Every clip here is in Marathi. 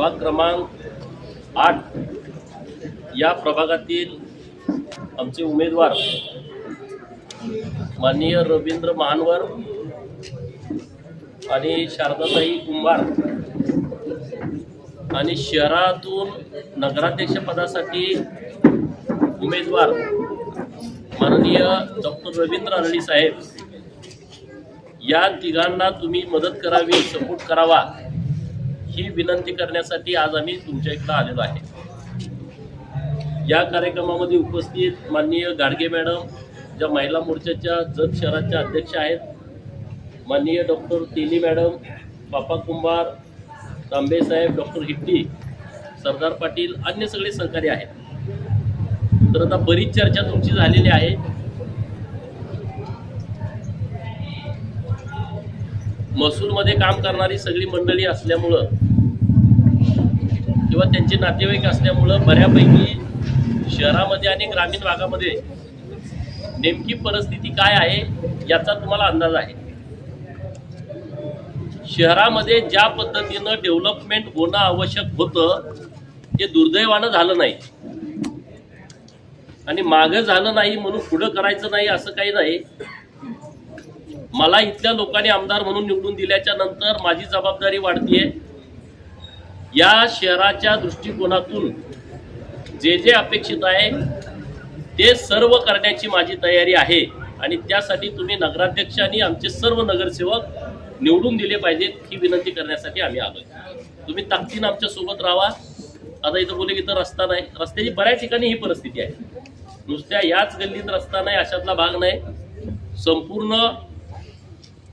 प्रभाग क्रमांक आठ. या प्रभागातील आमचे उमेदवार माननीय रवींद्र महानवर आणि शारदाताई कुंभार आणि शहरातून नगराध्यक्षपदासाठी उमेदवार माननीय डॉक्टर रवींद्र अरळी साहेब. या तिघांना तुम्ही मदत करावी सपोर्ट करावा. ही विनंती करण्यासाठी आज आम्ही तुमच्या इकडं आलेलो आहे. या कार्यक्रमामध्ये उपस्थित माननीय गाडगे मॅडम ज्या महिला मोर्चाच्या जत शहराच्या अध्यक्ष आहेत माननीय डॉक्टर तेली मॅडम बापा कुंभार तांबेसाहेब डॉक्टर हिट्टी सरदार पाटील अन्य सगळे सहकारी आहेत. तर आता बरीच चर्चा तुमची झालेली आहे. महसूलमध्ये काम करणारी सगळी मंडळी असल्यामुळं किंवा त्यांचे नातेवाईक असल्यामुळं बऱ्यापैकी शहरामध्ये आणि ग्रामीण भागामध्ये नेमकी परिस्थिती काय आहे याचा तुम्हाला अंदाज आहे. शहरामध्ये ज्या पद्धतीनं डेव्हलपमेंट होणं आवश्यक होतं ते दुर्दैवानं झालं नाही. आणि मागं झालं नाही म्हणून पुढं करायचं नाही असं काही नाही. मला इथल्या लोकांनी आमदार म्हणून निवडून दिल्याच्या नंतर माझी जबाबदारी वाढतीये. या शहराच्या दृष्टिकोनातून जे जे अपेक्षित आहे ते सर्व करण्याची माझी तयारी आहे. आणि त्यासाठी तुम्ही नगराध्यक्ष आणि आमचे सर्व नगरसेवक निवडून दिले पाहिजेत ही विनंती करण्यासाठी आम्ही आलो तुम्ही ताकदीनं आमच्यासोबत राहा. आता इथं बोले की इथं रस्ता नाही. रस्त्याची बऱ्याच ठिकाणी ही परिस्थिती आहे. नुसत्या याच गल्लीत रस्ता नाही अशातला भाग नाही. संपूर्ण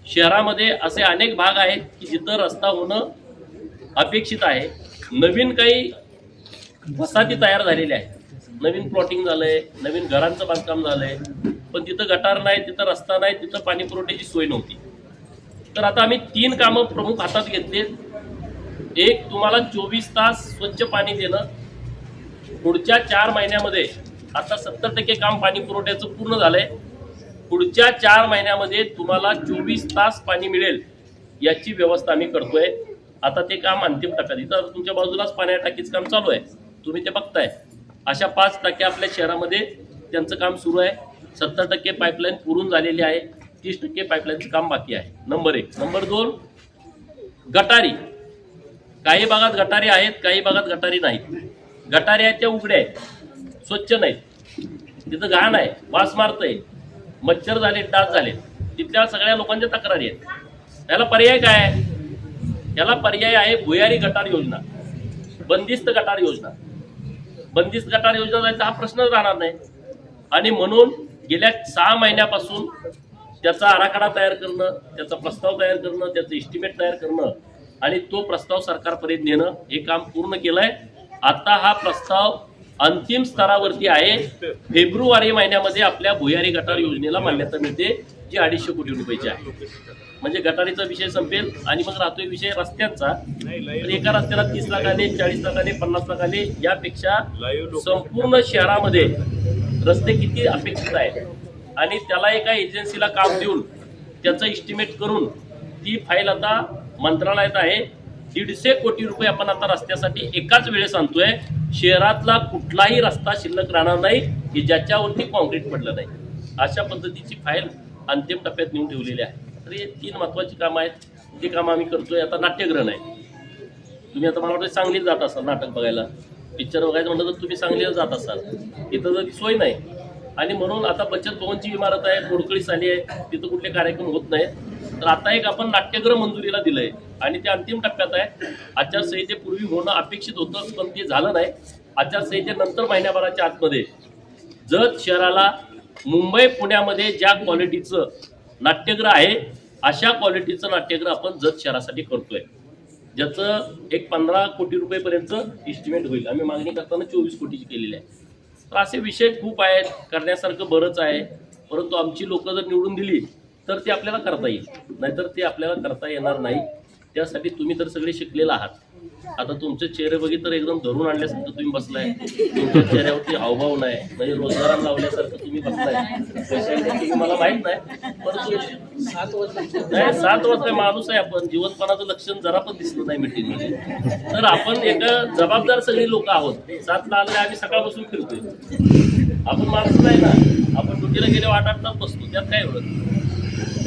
शहरामध्ये असे अनेक भाग आहेत की जिथं रस्ता होणं अपेक्षित आहे. नवीन काही वसाहती तयार झालेल्या आहेत. नवीन प्लॉटिंग झालंय नवीन घरांचं बांधकाम झालंय. पण तिथं गटार नाही तिथं रस्ता नाही तिथं पाणी पुरवठ्याची सोय नव्हती. तर आता आम्ही तीन कामं प्रमुख हातात घेतलीत एक तुम्हाला चोवीस तास स्वच्छ पाणी देणं. पुढच्या चार महिन्यामध्ये आता सत्तर टक्के काम पाणी पुरवठ्याचं पूर्ण झालंय. पुढच्या चार महिन्यामध्ये तुम्हाला चोवीस तास पाणी मिळेल याची व्यवस्था आम्ही करतोय. आता ते काम अंतिम टप्प्यात इथं तुमच्या बाजूलाच पाण्या टाकीचं काम चालू आहे. तुम्ही ते बघताय. अशा पाच टक्के आपल्या शहरामध्ये त्यांचं काम सुरू आहे. सत्तर टक्के पाईपलाईन पुरून झालेली आहे. तीस टक्के पाईपलाईनचं काम बाकी आहे. नंबर एक. नंबर दोन गटारी. काही भागात गटारी आहेत काही भागात गटारी नाहीत. गटारी आहेत त्या उघड्या आहेत. स्वच्छ नाहीत. तिथं घाण आहे. वास मारतंय. मच्छर झाले डास झाले तिथल्या सगळ्या लोकांच्या तक्रारी आहेत. त्याला पर्याय काय आहे? याला पर्याय आहे भुयारी गटार योजना. बंदिस्त गटार योजना. बंदिस्त गटार योजना जायचा हा प्रश्नच राहणार नाही. आणि म्हणून गेल्या सहा महिन्यापासून त्याचा आराखडा तयार करणं त्याचा प्रस्ताव तयार करणं त्याचं इस्टिमेट तयार करणं आणि तो प्रस्ताव सरकारपर्यंत नेणं हे काम पूर्ण केलंय. आता हा प्रस्ताव अंतिम स्तरावरती आहे. फेब्रुवारी महिन्यामध्ये आपल्या भुयारी गटार योजनेला मान्यता मिळते. जी अडीचशे कोटी रुपयाची आहे. म्हणजे गटारीचा विषय संपेल आणि मग राहतोय विषय रस्त्यांचा. एका रस्त्याला तीस लाख आले चाळीस लाखाने पन्नास लाख आले यापेक्षा संपूर्ण शहरामध्ये रस्ते किती अपेक्षित आहेत? आणि त्याला एका एजन्सीला काम देऊन त्याचं इस्टिमेट करून ती फाईल आता मंत्रालयात आहे. दीडशे कोटी रुपये आपण आता रस्त्यासाठी एकाच वेळेस आणतोय. शहरातला कुठलाही रस्ता शिल्लक राहणार नाही की ज्याच्यावरती कॉन्क्रीट पडलं नाही. अशा पद्धतीची फाईल अंतिम टप्प्यात नेऊन ठेवलेले आहे. तर हे तीन महत्वाची कामं आहेत. ती कामं आम्ही करतोय आता नाट्यग्रहण आहे. तुम्ही आता मला वाटतं सांगलीत जात असाल नाटक बघायला. पिक्चर बघायचं म्हटलं तर तुम्ही सांगलीला जात असाल. इथं जर सोय नाही. आणि म्हणून आता बचत भवनची इमारत आहे मोडकळीस आली आहे. तिथं कुठले कार्यक्रम होत नाही तर आता एक आपण नाट्यगृह मंजुरीला दिलंय. आणि ते अंतिम टप्प्यात आहे. आचारसंहितेपूर्वी होणं अपेक्षित होतं पण ते झालं नाही. आचारसंहितेनंतर महिन्याभराच्या आतमध्ये जत शहराला मुंबई पुण्यामध्ये ज्या क्वालिटीचं नाट्यग्रह आहे अशा क्वालिटीचं नाट्यग्रह आपण जत शहरासाठी करतोय. ज्याचं एक पंधरा कोटी रुपयेपर्यंत इस्टिमेट होईल. आम्ही मागणी करताना चोवीस कोटीची केलेली आहे. तर असे विषय खूप आहेत करण्यासारखं बरंच आहे. परंतु आमची लोकं जर निवडून दिली तर ते आपल्याला करता येईल. नाहीतर ते आपल्याला करता येणार नाही. त्यासाठी तुम्ही तर सगळे शिकलेला आहात. आता तुमचे चेहरे बघितलं तर एकदम धरून आणल्यासारखं तुम्ही बसलाय. तुमच्या चेहऱ्यावरती हावभाव नाही. म्हणजे रोजगाराला लावल्यासारखं तुम्ही बसलाय. मला माहीत नाही परंतु सात वर्ष. नाही सात वाजता माणूस आहे आपण. जीवनपणाचं लक्षण जरा पण दिसलं नाही मीटिंगमध्ये तर आपण एक जबाबदार सगळी लोक आहोत. सातला आले आम्ही सकाळपासून फिरतोय. आपण माणसं नाही ना. आपण ड्युटीला गेले आठ आठ तास बसतो. त्यात काय एवढं?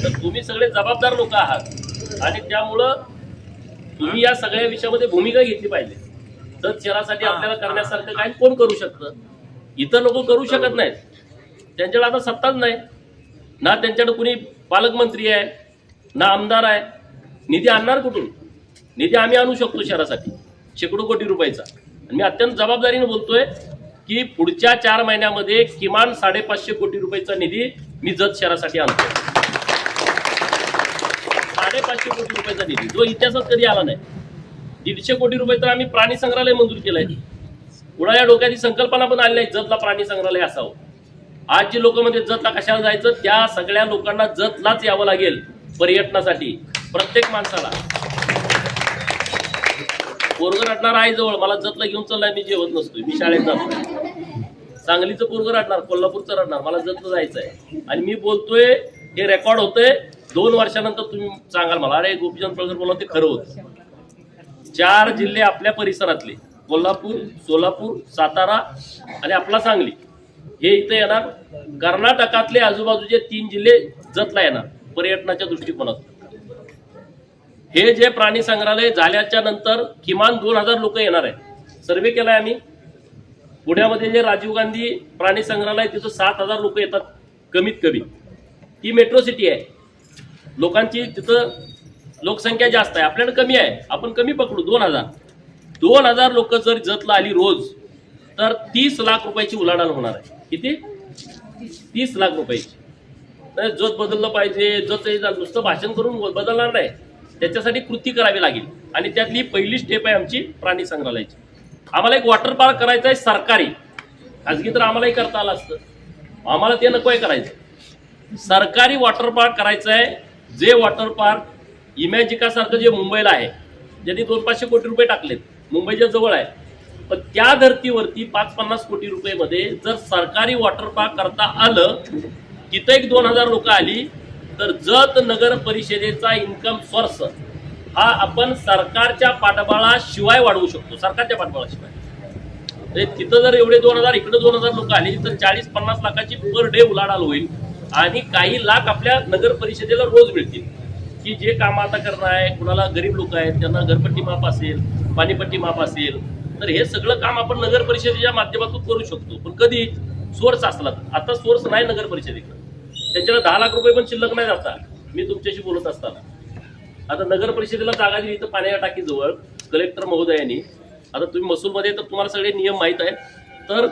तर तुम्ही सगळे जबाबदार लोक आहात. आणि त्यामुळं तुम्ही या सगळ्या विषयामध्ये भूमिका घेतली पाहिजे. तर शहरासाठी आपल्याला करण्यासारखं काय कोण करू शकतं? इतर लोक करू शकत नाहीत. त्यांच्याकडे आता सत्ताच नाही. ना त्यांच्याकडे कुणी पालकमंत्री आहे ना आमदार आहे. निधी आणणार कुठून? निधी आम्ही आणू शकतो शहरासाठी. शेकडो कोटी रुपयाचा. आणि मी अत्यंत जबाबदारीने बोलतोय की पुढच्या चार महिन्यामध्ये किमान साडेपाचशे कोटी रुपयाचा निधी मी जत शहरासाठी आणतोय. साडेपाचशे कोटी रुपयाचा निधी जो इतिहासात कधी आला नाही. दीडशे कोटी रुपये तर आम्ही प्राणी संग्रहालय मंजूर केलंय. कुणाच्या डोक्याची संकल्पना पण आली नाही जतला प्राणी संग्रहालय असावं. आज जे लोक म्हणजे जतला कशाला जायचं त्या सगळ्या लोकांना जतलाच यावं लागेल पर्यटनासाठी प्रत्येक माणसाला. पोरग रटणार आहे जवळ मला जतला घेऊन चाललाय मी जेवत नसतोय मी शाळेत जातो सांगलीचं पोरग रटणार कोल्हापूरचं रटणार मला जतलं जायचं आहे आणि मी बोलतोय हे रेकॉर्ड होतंय दोन वर्षानंतर तुम्ही सांगाल मला अरे गोपीचंद पळकर बोला ते खरं होतं. चार जिल्हे आपल्या परिसरातले कोल्हापूर सोलापूर सातारा आणि आपला सांगली. हे इथं येणार. कर्नाटकातले आजूबाजूचे तीन जिल्हे जतला येणार पर्यटनाच्या दृष्टिकोनातून. हे जे प्राणी संग्रहालय झाल्याच्यानंतर किमान दोन हजार लोक येणार आहे सर्वे केलाय आम्ही. पुण्यामध्ये जे राजीव गांधी प्राणी संग्रहालय तिथं सात हजार लोक येतात कमीत कमी. ती मेट्रो सिटी आहे. लोकांची तिथं लोकसंख्या जास्त आहे. आपल्याकडे कमी आहे. आपण कमी पकडू. दोन हजार. दोन हजार लोक जर जतला आली रोज तर तीस लाख रुपयाची उलाढाल होणार आहे. किती? तीस लाख रुपयाची. नाही, जत बदललं पाहिजे जत नुसतं भाषण करून बदलणार नाही. त्याच्यासाठी कृती करावी लागेल. आणि त्यातली पहिली स्टेप आहे आमची प्राणी संग्रहालयाची. आम्हाला एक वॉटर पार्क करायचं आहे सरकारी. खाजगी तर आम्हालाही करता आलं असतं. आम्हाला ते नको आहे करायचं. सरकारी वॉटर पार्क करायचं आहे जे वॉटर पार्क इमॅजिकासारखं जे मुंबईला आहे ज्यांनी दोन पाचशे कोटी रुपये टाकलेत मुंबईच्या जवळ आहे पण त्या धर्तीवरती पाच पन्नास कोटी रुपयेमध्ये जर सरकारी वॉटर पार्क करता आलं तिथं एक दोन हजार लोक आली तर जत नगर परिषदेचा इन्कम सोर्स हा आपण सरकारच्या पाठबळाशिवाय वाढवू शकतो सरकारच्या पाठबळाशिवाय. म्हणजे तिथं जर एवढे दोन हजार इकडे दोन हजार लोक आली तर चाळीस पन्नास लाखाची पर डे उलाढाल होईल. आणि काही लाख आपल्या नगर परिषदेला रोज मिळतील. की जे काम आता करणं आहे कुणाला गरीब लोक आहेत त्यांना घरपट्टी माफ असेल पाणीपट्टी माफ असेल तर हे सगळं काम आपण नगर परिषदेच्या माध्यमातून करू शकतो. पण कधी सोर्स असला तर. आता सोर्स नाही नगर परिषदेकडे. त्यांच्याकडे दहा लाख रुपये पण शिल्लक नाही जाता मी तुमच्याशी बोलत असताना. आता नगर परिषदेला जागा दिली तर पाण्याच्या टाकीजवळ कलेक्टर महोदयांनी. आता तुम्ही महसूलमध्ये तर तुम्हाला सगळे नियम माहीत आहेत. तर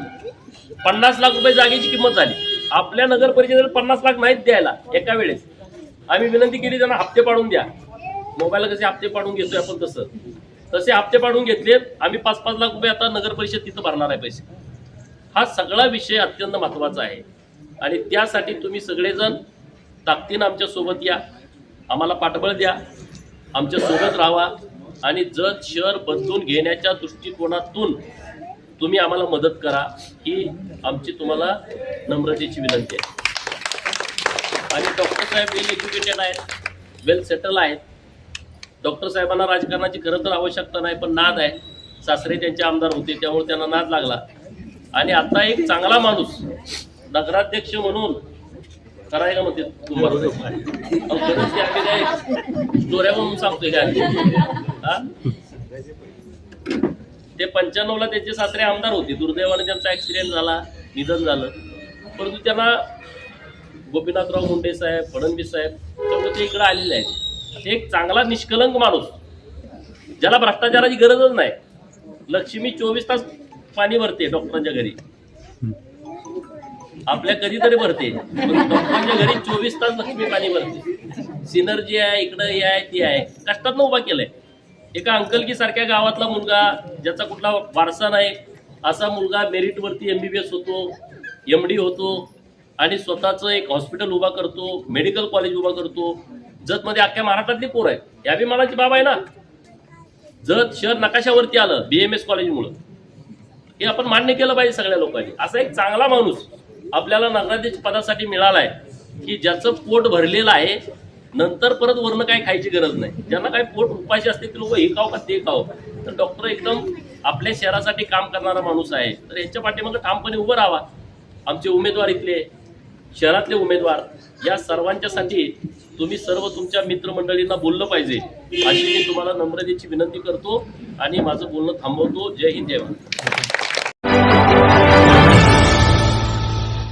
पन्नास लाख रुपये जागेची किंमत झाली. आपल्या नगर परिषदेला पन्नास लाख नाहीत द्यायला एका वेळेस. आम्ही विनंती केली त्यांना हप्ते पाडून द्या. मोबाईलला कसे हप्ते पाडून घेतोय आपण तसं. तसे हप्ते पाडून घेतलेत आम्ही पाच पाच लाख रुपये आता नगर परिषद तिथं भरणार आहे पैसे. हा सगळा विषय अत्यंत महत्त्वाचा आहे. आणि त्यासाठी तुम्ही सगळेजण ताकदीनं आमच्यासोबत या. आम्हाला पाठबळ द्या. आमच्यासोबत राहा. आणि जत शहर बदलून घेण्याच्या दृष्टिकोनातून तुम्ही आम्हाला मदत करा ही आमची तुम्हाला नम्रतेची विनंती आहे. आणि डॉक्टर साहेब वेल एज्युकेटेड आहेत वेल सेटल आहेत. डॉक्टर साहेबांना राजकारणाची खरं तर आवश्यकता नाही पण नाद आहे. सासरे त्यांचे आमदार होते त्यामुळे त्यांना नाद लागला. आणि आता एक चांगला माणूस नगराध्यक्ष म्हणून कराय का म्हणते तुम्हाला. अहो, आम्ही काय स्टोऱ्या म्हणून सांगतोय काय हा? ते पंच्याण्णवला त्यांचे सासरे आमदार होते. दुर्दैवाने त्यांचा ॲक्सिडेंट झाला निधन झालं. परंतु त्यांना गोपीनाथराव मुंडे साहेब फडणवीस साहेब त्यामुळे ते इकडे आलेले आहेत. एक चांगला निष्कलंक माणूस. ज्याला भ्रष्टाचाराची गरजच नाही. लक्ष्मी चोवीस तास पाणी भरते डॉक्टरांच्या घरी. आपल्या कधीतरी भरते. पण डॉक्टरांच्या घरी चोवीस तास लक्ष्मी पाणी भरते. सिनर्जी आहे इकडं हे आहे ती आहे. कष्टातनं उभा केलंय. एका अंकलकी सारख्या गावातला मुलगा ज्याचा कुठला वारसा नाही असा मुलगा मेरिटवरती एस होतो एम डी होतो आणि स्वतःचं एक हॉस्पिटल उभा करतो मेडिकल कॉलेज उभा करतो. जतमध्ये अख्ख्या महाराष्ट्रातली पोर आहे या बी बाब आहे ना. जत शहर नकाशावरती आलं बी एम एस कॉलेजमुळं. हे आपण मान्य केलं पाहिजे सगळ्या लोकांनी. असा एक चांगला माणूस आपल्याला नगराध्यक्ष पदासाठी मिळाला आहे की ज्याचं पोट भरलेलं आहे नंतर परत वर्ण काही खायची गरज नाही. ज्यांना काही पोट उपाशी असते ते लोक हे खाव का ते खाव तर डॉक्टर एकदम आपल्या शहरासाठी काम करणारा माणूस आहे. तर यांच्या पाठीमागं ठामपणे उभं राहावा. आमचे उमेदवार इथले शहरातले उमेदवार या सर्वांच्यासाठी तुम्ही सर्व तुमच्या मित्रमंडळींना बोललं पाहिजे. अशी मी तुम्हाला नम्रतेची विनंती करतो आणि माझं बोलणं थांबवतो. जय हिंद जय भारत.